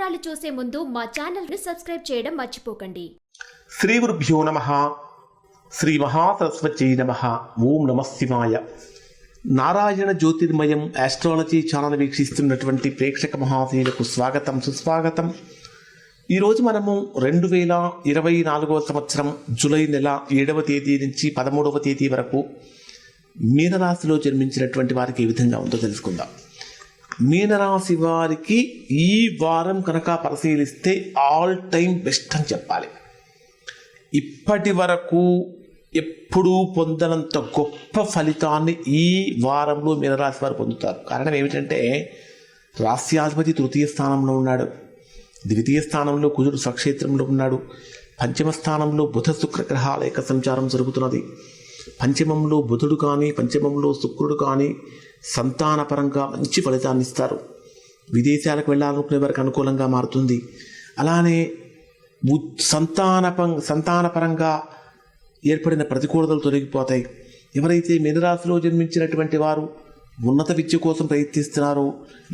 వివరాలు చూసే ముందు మా ఛానల్ని సబ్స్క్రైబ్ చేయడం మర్చిపోకండి. శ్రీ గురుభ్యో నమ. శ్రీ మహాసరస్వతి నమ. ఓం నమ శివాయ. నారాయణ జ్యోతిర్మయం ఆస్ట్రాలజీ ఛానల్ వీక్షిస్తున్నటువంటి ప్రేక్షక మహాశయులకు స్వాగతం సుస్వాగతం. ఈరోజు మనము రెండు వేల ఇరవై నాలుగవ సంవత్సరం జూలై నెల ఏడవ తేదీ నుంచి పదమూడవ తేదీ వరకు మీనరాశిలో జన్మించినటువంటి వారికి ఏ విధంగా ఉందో తెలుసుకుందాం. మీనరాశి వారికి ఈ వారం కనుక పరిశీలిస్తే ఆల్ టైం బెస్ట్ అని చెప్పాలి. ఇప్పటి వరకు ఎప్పుడూ పొందనంత గొప్ప ఫలితాన్ని ఈ వారంలో మీనరాశి వారు పొందుతారు. కారణం ఏమిటంటే రాస్యాధిపతి తృతీయ స్థానంలో ఉన్నాడు. ద్వితీయ స్థానంలో కుజుడు స్వక్షేత్రంలో ఉన్నాడు. పంచమ స్థానంలో బుధ శుక్ర గ్రహాల యొక్క సంచారం జరుగుతున్నది. పంచమంలో బుధుడు కానీ పంచమంలో శుక్రుడు కానీ సంతానపరంగా మంచి ఫలితాన్ని ఇస్తారు. విదేశాలకు వెళ్ళాలనుకునే వారికి అనుకూలంగా మారుతుంది. అలానే సంతానపం సంతానపరంగా ఏర్పడిన ప్రతికూలతలు తొలగిపోతాయి. ఎవరైతే మీనరాశిలో జన్మించినటువంటి వారు ఉన్నత విద్య కోసం ప్రయత్నిస్తున్నారో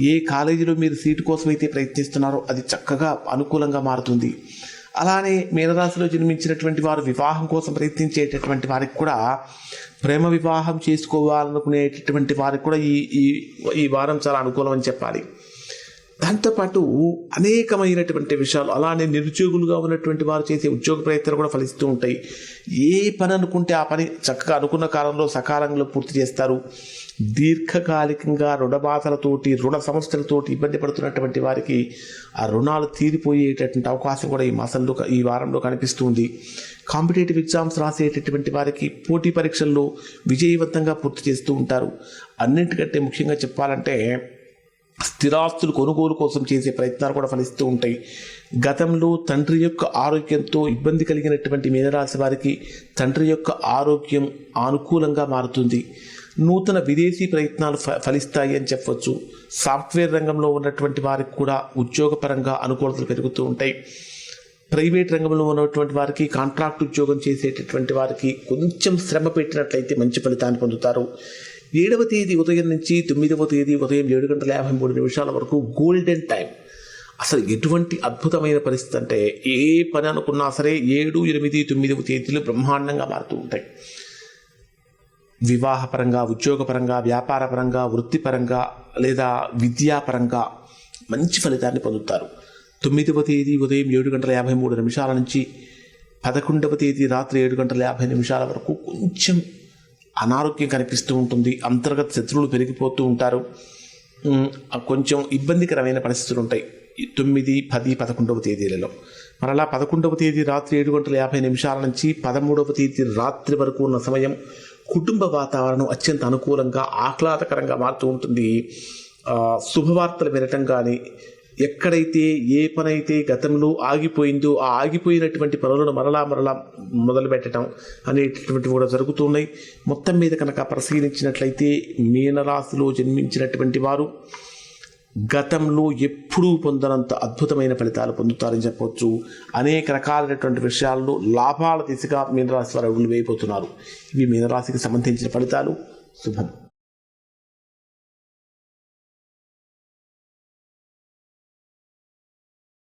ఏ కాలేజీలో మీరు సీటు కోసం అయితే ప్రయత్నిస్తున్నారో అది చక్కగా అనుకూలంగా మారుతుంది. అలానే మీనరాశిలో జన్మించినటువంటి వారు వివాహం కోసం ప్రయత్నించేటటువంటి వారికి కూడా ప్రేమ వివాహం చేసుకోవాలనుకునేటటువంటి వారికి కూడా ఈ ఈ ఈ వారం చాలా అనుకూలం అని చెప్పాలి. దాంతోపాటు అనేకమైనటువంటి విషయాలు అలానే నిరుద్యోగులుగా ఉన్నటువంటి వారు చేసే ఉద్యోగ ప్రయత్నాలు కూడా ఫలిస్తూ ఉంటాయి. ఏ పని అనుకుంటే ఆ పని చక్కగా అనుకున్న కాలంలో సకాలంలో పూర్తి చేస్తారు. దీర్ఘకాలికంగా రుణబాధలతోటి రుణ సమస్యలతోటి ఇబ్బంది పడుతున్నటువంటి వారికి ఆ రుణాలు తీరిపోయేటటువంటి అవకాశం కూడా ఈ మాసంలో ఈ వారంలో కనిపిస్తుంది కాంపిటేటివ్ ఎగ్జామ్స్ రాసేటటువంటి వారికి పోటీ పరీక్షల్లో విజయవంతంగా పూర్తి చేస్తూ ఉంటారు. అన్నింటికంటే ముఖ్యంగా చెప్పాలంటే స్థిరాస్తులు కొనుగోలు కోసం చేసే ప్రయత్నాలు కూడా ఫలిస్తూ ఉంటాయి. గతంలో తండ్రి యొక్క ఆరోగ్యంతో ఇబ్బంది కలిగినటువంటి మీనరాశి వారికి తండ్రి యొక్క ఆరోగ్యం అనుకూలంగా మారుతుంది. నూతన విదేశీ ప్రయత్నాలు ఫ ఫలిస్తాయి అని చెప్పవచ్చు సాఫ్ట్వేర్ రంగంలో ఉన్నటువంటి వారికి కూడా ఉద్యోగపరంగా అనుకూలతలు పెరుగుతూ ఉంటాయి. ప్రైవేట్ రంగంలో ఉన్నటువంటి వారికి కాంట్రాక్ట్ ఉద్యోగం చేసేటటువంటి వారికి కొంచెం శ్రమ పెట్టినట్లయితే మంచి ఫలితాన్ని పొందుతారు. ఏడవ తేదీ ఉదయం నుంచి తొమ్మిదవ తేదీ ఉదయం ఏడు గంటల యాభై మూడు నిమిషాల వరకు గోల్డెన్ టైం అసలు ఎటువంటి అద్భుతమైన పరిస్థితి అంటే ఏ పని అనుకున్నా సరే ఏడు ఎనిమిది తొమ్మిదవ తేదీలు బ్రహ్మాండంగా మారుతూ ఉంటాయి. వివాహపరంగా ఉద్యోగపరంగా వ్యాపారపరంగా వృత్తిపరంగా లేదా విద్యాపరంగా మంచి ఫలితాన్ని పొందుతారు. తొమ్మిదవ తేదీ ఉదయం ఏడు గంటల యాభై మూడు నిమిషాల నుంచి పదకొండవ తేదీ రాత్రి ఏడు గంటల యాభై నిమిషాల వరకు కొంచెం అనారోగ్యం కనిపిస్తూ ఉంటుంది అంతర్గత శత్రువులు పెరిగిపోతూ ఉంటారు. కొంచెం ఇబ్బందికరమైన పరిస్థితులు ఉంటాయి. తొమ్మిది పది పదకొండవ తేదీలలో. మరలా పదకొండవ తేదీ రాత్రి ఏడు గంటల యాభై నిమిషాల నుంచి పదమూడవ తేదీ రాత్రి వరకు ఉన్న సమయం కుటుంబ వాతావరణం అత్యంత అనుకూలంగా ఆహ్లాదకరంగా మారుతూ ఉంటుంది. శుభవార్తలు వినటం కానీ ఎక్కడైతే ఏ పనైతే గతంలో ఆగిపోయిందో ఆ ఆగిపోయినటువంటి పనులను మరలా మరలా మొదలు పెట్టడం అనేటటువంటి కూడా జరుగుతున్నాయి. మొత్తం మీద కనుక పరిశీలించినట్లయితే మీనరాశిలో జన్మించినటువంటి వారు గతంలో ఎప్పుడూ పొందనంత అద్భుతమైన ఫలితాలు పొందుతారని చెప్పవచ్చు అనేక రకాలైనటువంటి విషయాల్లో లాభాల దిశగా మీనరాశి వారు అడుగులు వేయబోతున్నారు ఇవి మీనరాశికి సంబంధించిన ఫలితాలు. శుభం.